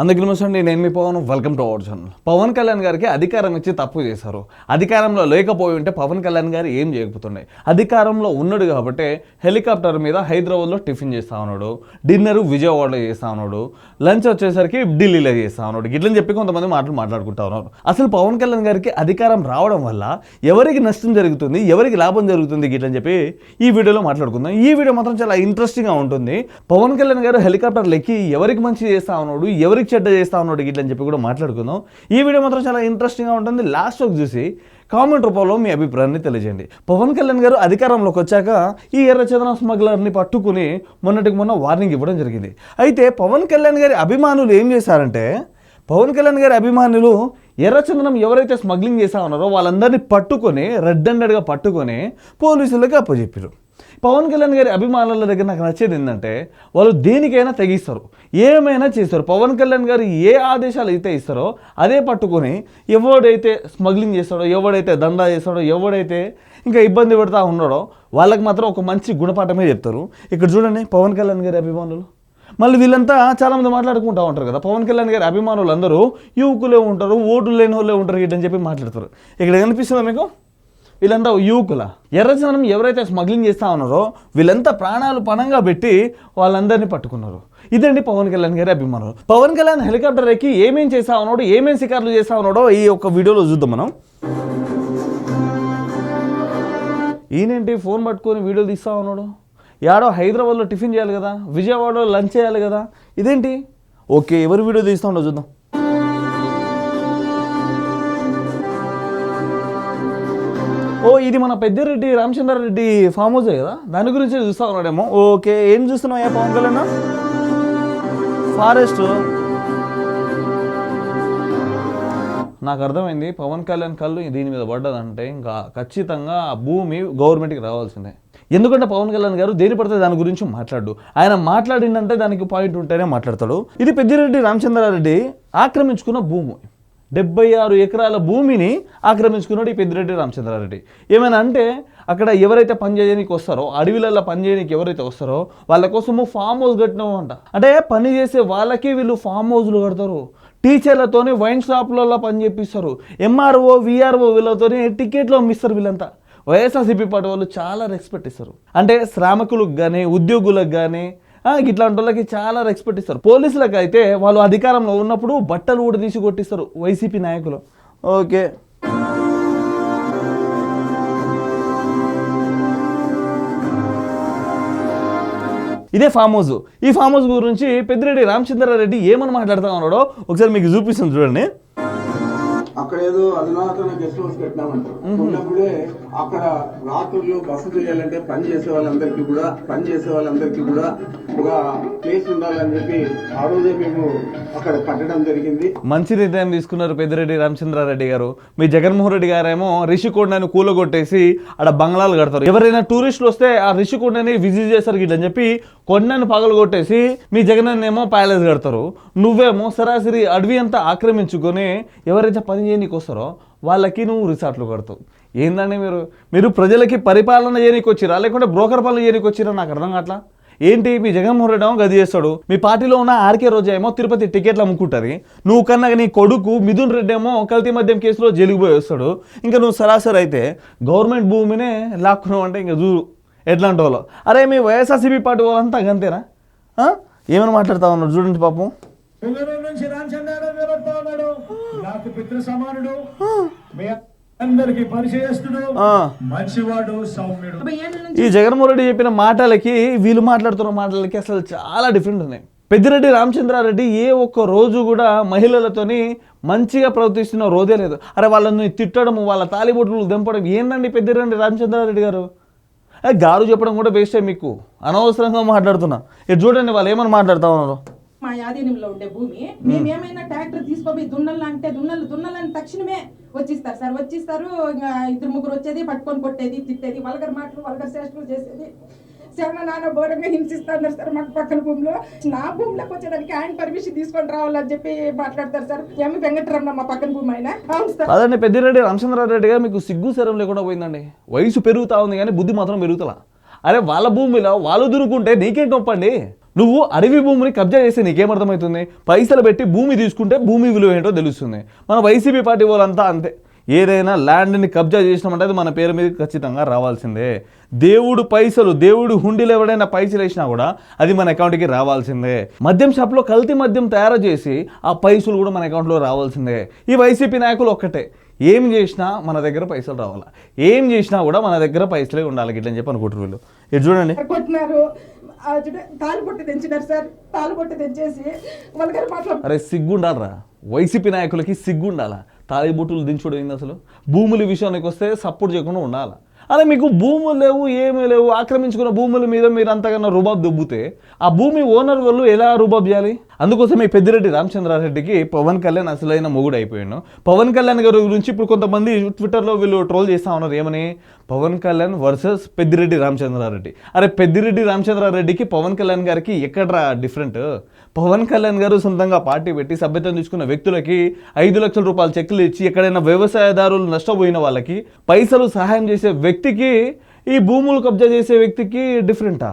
అందుకే నమస్తే నేను మీ Pawan? Welcome to our channel Pawan Kalyan గారికి అధికారం ఇచ్చి తప్పు చేశారు. అధికారంలో లేకపోయి ఉంటే పవన్ కళ్యాణ్ గారు ఏం చేయకపోతుండే? అధికారంలో ఉన్నాడు కాబట్టి హెలికాప్టర్ మీద హైదరాబాద్లో టిఫిన్ చేస్తా ఉన్నాడు. డిన్నర్ విజయవాడలో చేస్తా ఉన్నాడు. లంచ్ వచ్చేసరికి ఢిల్లీలో చేస్తా ఉన్నాడు. గిట్లని చెప్పి కొంతమంది మాటలు మాట్లాడుకుంటా ఉన్నారు. అసలు పవన్ కళ్యాణ్ గారికి అధికారం రావడం వల్ల ఎవరికి నష్టం జరుగుతుంది ఎవరికి లాభం జరుగుతుంది గిట్లని చెప్పి ఈ వీడియోలో మాట్లాడుకుందాం. ఈ వీడియో మాత్రం చాలా ఇంట్రెస్టింగ్గా ఉంటుంది. పవన్ కళ్యాణ్ గారు హెలికాప్టర్ లెక్కి ఎవరికి మంచి చేస్తా ఉన్నాడు ఎవరికి చెడ్డ చేస్తా ఉన్నాడు గిట్లని చెప్పి కూడా మాట్లాడుకుందాం. ఈ వీడియో మాత్రం చాలా ఇంట్రెస్టింగ్గా ఉంటుంది. లాస్ట్ వరకు చూసి కామెంట్ రూపంలో మీ అభిప్రాయాన్ని తెలియజేయండి. పవన్ కళ్యాణ్ గారు అధికారంలోకి వచ్చాక ఈ ఎర్రచందనం స్మగ్లర్ని పట్టుకుని మొన్నటికి మొన్న వార్నింగ్ ఇవ్వడం జరిగింది. అయితే పవన్ కళ్యాణ్ గారి అభిమానులు ఏం చేశారంటే పవన్ కళ్యాణ్ గారి అభిమానులు ఎర్రచందనం ఎవరైతే స్మగ్లింగ్ చేస్తా ఉన్నారో వాళ్ళందరినీ పట్టుకొని రెడ్ హండెడ్గా పట్టుకొని పోలీసులకు అప్పచెప్పారు పవన్ కళ్యాణ్ గారి అభిమానుల దగ్గర నాకు నచ్చేది ఏంటంటే వాళ్ళు దేనికైనా తెగిస్తారు. ఏమైనా చేస్తారు. పవన్ కళ్యాణ్ గారు ఏ ఆదేశాలు అయితే ఇస్తారో అదే పట్టుకొని ఎవడైతే స్మగ్లింగ్ చేస్తాడో ఎవడైతే దందా చేస్తాడో ఎవడైతే ఇంకా ఇబ్బంది పెడతా ఉన్నాడో వాళ్ళకి మాత్రం ఒక మంచి గుణపాఠమే చెప్తారు. ఇక్కడ చూడండి పవన్ కళ్యాణ్ గారి అభిమానులు. మళ్ళీ వీళ్ళంతా చాలామంది మాట్లాడుకుంటూ ఉంటారు కదా. పవన్ కళ్యాణ్ గారి అభిమానులు అందరూ యువకులే ఉంటారు ఓట్లు లేని వాళ్ళే ఉంటారు అని చెప్పి మాట్లాడతారు. ఇక్కడ కనిపిస్తుందా మీకు? వీళ్ళంతా యువకుల. ఎర్రచనం ఎవరైతే స్మగ్లింగ్ చేస్తా ఉన్నారో వీళ్ళంతా ప్రాణాలు పణంగా పెట్టి వాళ్ళందరినీ పట్టుకున్నారు. ఇదండి పవన్ కళ్యాణ్ గారి అభిమానులు. పవన్ కళ్యాణ్ హెలికాప్టర్ ఎక్కి ఏమేం చేస్తా ఉన్నాడో ఏమేం శికార్లు చేస్తా ఉన్నాడో ఈ ఒక్క వీడియోలో చూద్దాం మనం. ఈయనేంటి ఫోన్ పట్టుకొని వీడియోలు తీస్తా ఉన్నాడు? యాడో హైదరాబాద్లో టిఫిన్ చేయాలి కదా విజయవాడలో లంచ్ చేయాలి కదా. ఇదేంటి? ఓకే ఎవరు వీడియో తీస్తా ఉండో చూద్దాం. ఓ ఇది మన పెద్దిరెడ్డి రామచంద్రారెడ్డి ఫామ్ హౌసే కదా? దాని గురించి చూస్తా ఉన్నాడేమో. ఓకే ఏం చూస్తున్నావు ఏ పవన్ కళ్యాణ్? ఫారెస్ట్. నాకు అర్థమైంది పవన్ కళ్యాణ్ కళ్ళు దీని మీద పడ్డదంటే ఇంకా ఖచ్చితంగా ఆ భూమి గవర్నమెంట్కి రావాల్సిందే. ఎందుకంటే పవన్ కళ్యాణ్ గారు దేని పడితే దాని గురించి మాట్లాడు. ఆయన మాట్లాడిందంటే దానికి పాయింట్ ఉంటేనే మాట్లాడతాడు. ఇది పెద్దిరెడ్డి రామచంద్రారెడ్డి ఆక్రమించుకున్న భూమి. డెబ్బై ఆరు ఎకరాల భూమిని ఆక్రమించుకున్నాడు ఈ పెద్దిరెడ్డి రామచంద్రారెడ్డి. ఏమైనా అంటే అక్కడ ఎవరైతే పని చేయడానికి వస్తారో అడవిలలో పని చేయడానికి ఎవరైతే వస్తారో వాళ్ళ కోసము ఫామ్ హౌస్ కట్టినామంట. అంట అంటే పని చేసే వాళ్ళకి వీళ్ళు ఫామ్ హౌస్లు కడతారు. టీచర్లతోని వైన్ షాప్లలో పని చేపిస్తారు. ఎంఆర్ఓ విఆర్ఓ వీళ్ళతోని టికెట్లు అమ్మిస్తారు వీళ్ళంతా. వైఎస్ఆర్సీపీ పార్టీ వాళ్ళు చాలా రెస్పెక్ట్ ఇస్తారు. అంటే శ్రామికులకు కానీ ఉద్యోగులకు కానీ ఇట్లాంటి వాళ్ళకి చాలా రెస్పెక్ట్ ఇస్తారు. పోలీసులకు అయితే వాళ్ళు అధికారంలో ఉన్నప్పుడు బట్టలు కూడా తీసి కొట్టిస్తారు వైసీపీ నాయకులు. ఓకే. ఇదే ఫామ్ హౌస్ ఈ ఫామ్ హౌస్ గురించి పెద్దిరెడ్డి రామచంద్రారెడ్డి ఏమని మాట్లాడుతా ఉన్నాడో ఒకసారి మీకు చూపిస్తాను చూడండి. అక్కడ ఏదో అధునాతన గెస్ట్ హౌస్ కట్టినామంటారు. ఉన్నప్పుడే అక్కడ రాత్రులు బస చేయాలంటే పని చేసే వాళ్ళందరికీ కూడా పని చేసే వాళ్ళందరికీ కూడా ఒక ప్లేస్ ఉండాలని చెప్పి ఆ రోజే మేము అక్కడ కట్టడం జరిగింది. మంచి నిర్ణయం తీసుకున్నారు పెద్దిరెడ్డి రామచంద్రారెడ్డి గారు? మీ జగన్మోహన్ రెడ్డి గారేమో రిషికొండని కూలగొట్టేసి ఆడ బంగ్లాలు కడతారు. ఎవరైనా టూరిస్టులు వస్తే ఆ రిషికొండని విజిట్ చేస్తారు గిట్లని చెప్పి కొండని పగలు కొట్టేసి మీ జగన్ ఏమో ప్యాలెస్ కడతారు. నువ్వేమో సరాసరి అడవి అంతా ఆక్రమించుకొని ఎవరైతే పని చేయనీకి వస్తారో వాళ్ళకి నువ్వు రిసార్ట్లు కడతావు. ఏందండి మీరు? మీరు ప్రజలకి పరిపాలన చేయనీకి వచ్చిరా లేకుంటే బ్రోకర్ పనులు చేయనీకి వచ్చిరా నాకు అర్థం కావట్లా? ఏంటి? మీ జగన్మోహన్ రెడ్డి ఏమో గది చేస్తాడు. మీ పార్టీలో ఉన్న ఆర్కే రోజా ఏమో తిరుపతి టికెట్లు అమ్ముకుంటుంది నువ్వు కన్నా నీ కొడుకు మిథున్ రెడ్డి ఏమో కల్తీ మద్యం కేసులో జైలుకు పోయి వస్తాడు. ఇంకా నువ్వు సరాసరి అయితే గవర్నమెంట్ భూమినే లాక్కున్నావు అంటే ఇంకా చూడు ఎట్లాంటి వాళ్ళు అరే మీ వైఎస్ఆర్సీపీ పార్టీ వాళ్ళంతా అంతేనా? ఏమైనా ఏమని మాట్లాడుతా ఉన్నారు చూడండి పాపం. పొంగనూరు నుంచి రామచంద్రరావు నిలబడతా ఉన్నాడు. నాకు పితృ సమానుడు. మీ అందరికి పరిచయస్తుడు. మంచివాడు సౌమ్యుడు. ఈ జగన్మోహన్ రెడ్డి చెప్పిన మాటలకి వీళ్ళు మాట్లాడుతున్న మాటలకి అసలు చాలా డిఫరెంట్ ఉన్నాయి. పెద్దిరెడ్డి రామచంద్రారెడ్డి ఏ ఒక్క రోజు కూడా మహిళలతోని మంచిగా ప్రవర్తిస్తున్న రోజే లేదు. అరే వాళ్ళని తిట్టడం వాళ్ళ తాలిబొట్లు దింపడం ఏందండి పెద్దిరెడ్డి రామచంద్రారెడ్డి గారు? ఏ, గారు చెప్పడం కూడా వేస్టే మీకు. అనవసరంగా మాట్లాడుతున్నా. ఇది చూడండి వాళ్ళు ఏమని మాట్లాడుతా ఉన్నారు. మా యాదీనంలో ఉండే భూమి మేము. ఏమైనా ట్రాక్టర్ తీసుకోపోయి దున్నలు అంటే దున్నలు దున్నలని తక్షణమే వచ్చిస్తారు సార్. వచ్చిస్తారు ఇంకా ఇద్దరు ముగ్గురు వచ్చేది పట్టుకొని కొట్టేది తిట్టేది వల్గర్ మాటలు వల్గర్ చేష్టలు చేసేది. చాలా నాన్న ఘోరంగా హింసిస్తున్నారు సార్ మాకు పక్కన భూమిలో. నా భూమిలోకి వచ్చేదానికి ఆయన పర్మిషన్ తీసుకొని రావాలని చెప్పి మాట్లాడతారు సార్. ఎమ్మి వెంకటరమణ మా పక్కన భూమి ఆయన. అవును సార్. అదండి పెద్దిరెడ్డి రామచంద్రారెడ్డి గారు మీకు సిగ్గు శరం లేకుండా పోయిందండి. వయసు పెరుగుతా ఉంది కానీ బుద్ధి మాత్రం పెరుగుతలా. అరే వాళ్ళ భూమిలో వాళ్ళు దురుకుంటే నీకేం నొప్పండి? నువ్వు అడవి భూమిని కబ్జా చేస్తే నీకేమర్థమవుతుంది? పైసలు పెట్టి భూమి తీసుకుంటే భూమి విలువ ఏంటో తెలుస్తుంది. మన వైసీపీ పార్టీ వాళ్ళంతా అంతే. ఏదైనా ల్యాండ్ని కబ్జా చేసినామంటే అది మన పేరు మీద ఖచ్చితంగా రావాల్సిందే. దేవుడు పైసలు దేవుడు హుండీలో ఎవడైనా పైసలు వేసినా కూడా అది మన అకౌంట్కి రావాల్సిందే. మద్యం షాప్లో కల్తీ మద్యం తయారు చేసి ఆ పైసలు కూడా మన అకౌంట్లో రావాల్సిందే. ఈ వైసీపీ నాయకులు ఒక్కటే. ఏం చేసినా మన దగ్గర పైసలు రావాలా? ఏం చేసినా కూడా మన దగ్గర పైసలే ఉండాలి గిట్లని చెప్పి అనుకుంటారు వీళ్ళు. ఇది చూడండి. కొట్టినారు ఆ సార్. తాలు పొట్టి తెచ్చేసి మాట్లాడు అరే సిగ్గుండాలరా వైసీపీ నాయకులకి సిగ్గుండాలా తాలిబొట్టులు దించుడు ఏంది అసలు? భూముల విషయానికి వస్తే సపోర్ట్ చేయకుండా ఉండాలా? అరే మీకు భూములు లేవు ఏమీ లేవు ఆక్రమించుకున్న భూముల మీద మీరు అంతకన్నా రుబాబ్ దుబ్బితే ఆ భూమి ఓనర్ వాళ్ళు ఎలా రుబాబ్ చేయాలి? అందుకోసం ఈ పెద్దిరెడ్డి రామచంద్రారెడ్డికి పవన్ కళ్యాణ్ అసలైన మొగుడు అయిపోయాను పవన్ కళ్యాణ్ గారి గురించి ఇప్పుడు కొంతమంది ట్విట్టర్లో వీళ్ళు ట్రోల్ చేస్తా ఉన్నారు. ఏమని? పవన్ కళ్యాణ్ వర్సెస్ పెద్దిరెడ్డి రామచంద్రారెడ్డి. అరే పెద్దిరెడ్డి రామచంద్రారెడ్డికి పవన్ కళ్యాణ్ గారికి ఎక్కడ్రా డిఫరెంట్? పవన్ కళ్యాణ్ గారు సొంతంగా పార్టీ పెట్టి సభ్యత్వం తీసుకున్న వ్యక్తులకి ఐదు లక్షల రూపాయలు చెక్కులు ఇచ్చి ఎక్కడైనా వ్యవసాయదారులు నష్టపోయిన వాళ్ళకి పైసలు సహాయం చేసే వ్యక్తికి ఈ భూములు కబ్జా చేసే వ్యక్తికి డిఫరెంటా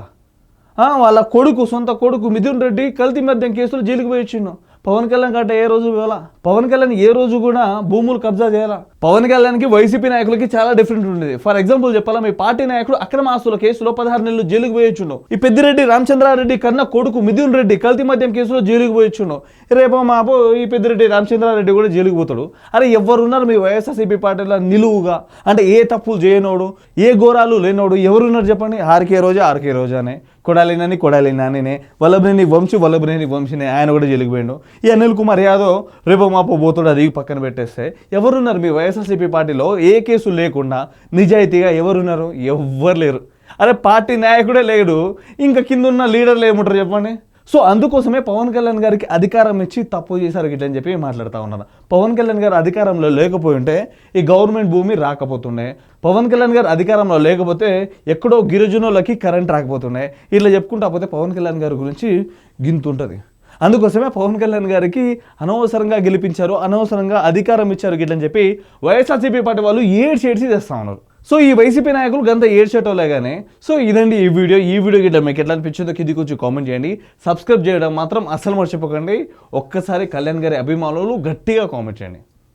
వాళ్ళ కొడుకు సొంత కొడుకు మిథున్ రెడ్డి కల్తీ మద్యం కేసులో జైలుకి పోయి వచ్చిండు. పవన్ కళ్యాణ్ గట్ట ఏ రోజు ఇవ్వాలా? పవన్ కళ్యాణ్ ఏ రోజు కూడా భూములు కబ్జా చేయాలా? పవన్ కళ్యాణ్కి వైసీపీ నాయకులకి చాలా డిఫరెంట్ ఉండేది. ఫర్ ఎగ్జాంపుల్ చెప్పాలా మీ పార్టీ నాయకుడు అక్రమ ఆస్తుల కేసులో పదహారు నెలలు జైలుకు పోయొచ్చుండో ఈ పెద్దిరెడ్డి రామచంద్రారెడ్డి కన్నా కొడుకు మిథున్ రెడ్డి కల్తీ మద్యం కేసులో జైలుకు పోయొచ్చుండో రేపు మాపు ఈ పెద్దిరెడ్డి రామచంద్రారెడ్డి కూడా జైలుకు పోతాడు. అరే ఎవరున్నారు మీ వైఎస్ఆర్సీపీ పార్టీలో నిలువుగా? అంటే ఏ తప్పులు చేయనోడు ఏ ఘోరాలు లేనోడు ఎవరున్నారు చెప్పండి? ఆర్కే రోజా ఆర్కే రోజానే. కొడాలినని కొడాలినానినే వల్లభనేని వంశీ వల్లభనేని వంశీనే. ఆయన కూడా జైలుకు పోయిండు. ఈ అనిల్ కుమార్ యాదవ్ రేపు మాపు పోతాడు అది పక్కన పెట్టేస్తే ఎవరున్నారు? మీ వైఎస్ఆర్సీపీ పార్టీలో ఏ కేసు లేకుండా నిజాయితీగా ఎవరున్నారు? ఎవ్వరు లేరు. అరే పార్టీ నాయకుడే లేడు. ఇంకా కింద ఉన్న లీడర్లు ఏముంటారు చెప్పండి? సో అందుకోసమే పవన్ కళ్యాణ్ గారికి అధికారం ఇచ్చి తప్పు చేశారు గిట్లని చెప్పి మాట్లాడుతూ ఉన్నారు పవన్ కళ్యాణ్ గారు అధికారంలో లేకపోయి ఉంటే ఈ గవర్నమెంట్ భూమి రాకపోతుండే. పవన్ కళ్యాణ్ గారు అధికారంలో లేకపోతే ఎక్కడో గిరిజనులకి కరెంట్ రాకపోతుండే. ఇట్లా చెప్పుకుంటా పోతే పవన్ కళ్యాణ్ గారి గురించి గింతుంటుంది. అందుకోసమే పవన్ కళ్యాణ్ గారికి అనవసరంగా గెలిపించారు అనవసరంగా అధికారం ఇచ్చారు గిట్లని చెప్పి వైఎస్ఆర్సీపీ పార్టీ వాళ్ళు ఏడ్చి ఏడ్చి చేస్తా ఉన్నారు. సో ఈ వైసీపీ నాయకులు గంత ఏడ్చేటోలే కానీ సో ఇదండి ఈ వీడియో. ఈ వీడియో గిట్ల మీకు ఎట్లా అనిపించిందో కింది కొంచెం కామెంట్ చేయండి. సబ్స్క్రైబ్ చేయడం మాత్రం అస్సలు మర్చిపోకండి. ఒక్కసారి కళ్యాణ్ గారి అభిమానులు గట్టిగా కామెంట్ చేయండి.